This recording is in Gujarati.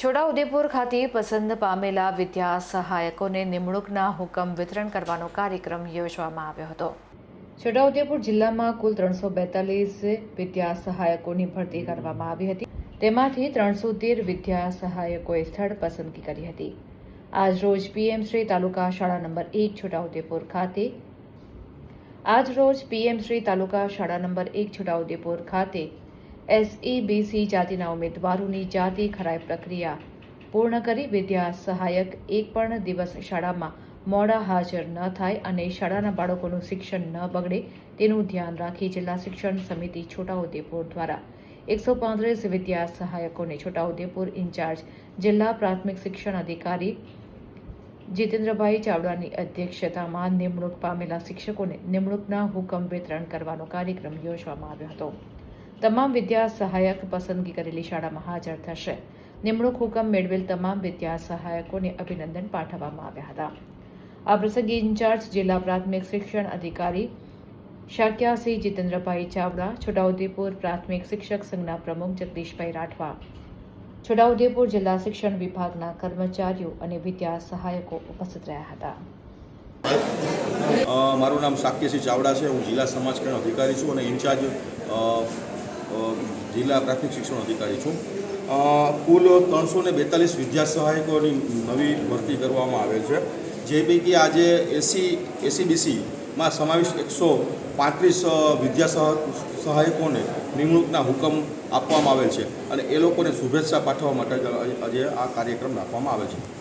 છોટાઉદેપુર ખાતે પસંદ પામેલા વિદ્યા સહાયકોને નિમણૂકના હુકમ વિતરણ કરવાનો કાર્યક્રમ યોજવામાં આવ્યો હતો. છોટાઉદેપુર જિલ્લામાં કુલ ત્રણસો બેતાલીસ વિદ્યા સહાયકોની ભરતી કરવામાં આવી હતી. તેમાંથી ત્રણસો તેર વિદ્યા સહાયકોએ સ્થળ પસંદગી કરી હતી. આજ રોજ પીએમ શ્રી તાલુકા શાળા નંબર એક છોટાઉદેપુર ખાતે આજ રોજ પીએમ શ્રી તાલુકા શાળા નંબર એક છોટાઉદેપુર ખાતે એસઈબીસી જાતિના ઉમેદવારોની જાતિ ખરાઈ પ્રક્રિયા. પૂર્ણ કરી વિદ્યા સહાયક એક પણ દિવસ શાળામાં મોડા હાજર ન થાય અને શાળાના બાળકોનું શિક્ષણ ન બગડે તેનું ધ્યાન રાખી જિલ્લા શિક્ષણ સમિતિ છોટાઉદેપુર દ્વારા. એકસો પાંત્રીસ વિદ્યા સહાયકોને છોટાઉદેપુર ઇન્ચાર્જ જિલ્લા પ્રાથમિક શિક્ષણ અધિકારી જીતેન્દ્રભાઈ ચાવડાની અધ્યક્ષતામાં નિમણૂક પામેલા શિક્ષકોને નિમણૂકના હુકમ વિતરણ કરવાનો કાર્યક્રમ યોજવામાં આવ્યો હતો. તમામ વિદ્યા સહાયક પસંદગી કરેલી શાળામાં હાજર થશે. નિમણૂક હુકમ મેળવેલ તમામ વિદ્યા સહાયકોને અભિનંદન પાઠવવામાં આવ્યા હતા. આ પ્રસંગે ઇન્ચાર્જ જિલ્લા પ્રાથમિક શિક્ષણ અધિકારી શાક્યાસિંહ જીતેન્દ્રભાઈ ચાવડા, છોટાઉદેપુર પ્રાથમિક શિક્ષક સંઘના પ્રમુખ જગદીશભાઈ રાઠવા, છોટાઉદેપુર જિલ્લા શિક્ષણ વિભાગના કર્મચારીઓ અને વિદ્યા સહાયકો ઉપસ્થિત રહ્યા હતા. મારું નામ શાક્યસિંહ ચાવડા છે. હું જિલ્લા સમાજ કલ્યાણ અધિકારી છું અને ઇન્ચાર્જ જિલ્લા પ્રાથમિક શિક્ષણ અધિકારી છું. કુલ ત્રણસો ને બેતાલીસ વિદ્યા સહાયકોની નવી ભરતી કરવામાં આવેલ છે. જે પૈકી આજે એસી એસીબીસીમાં સમાવેશ એકસો પાંત્રીસ વિદ્યા સહ- સહાયકોને નિમણૂકના હુકમ આપવામાં આવેલ છે. અને એ લોકોને શુભેચ્છા પાઠવવા માટે આજે આ કાર્યક્રમ રાખવામાં આવે છે.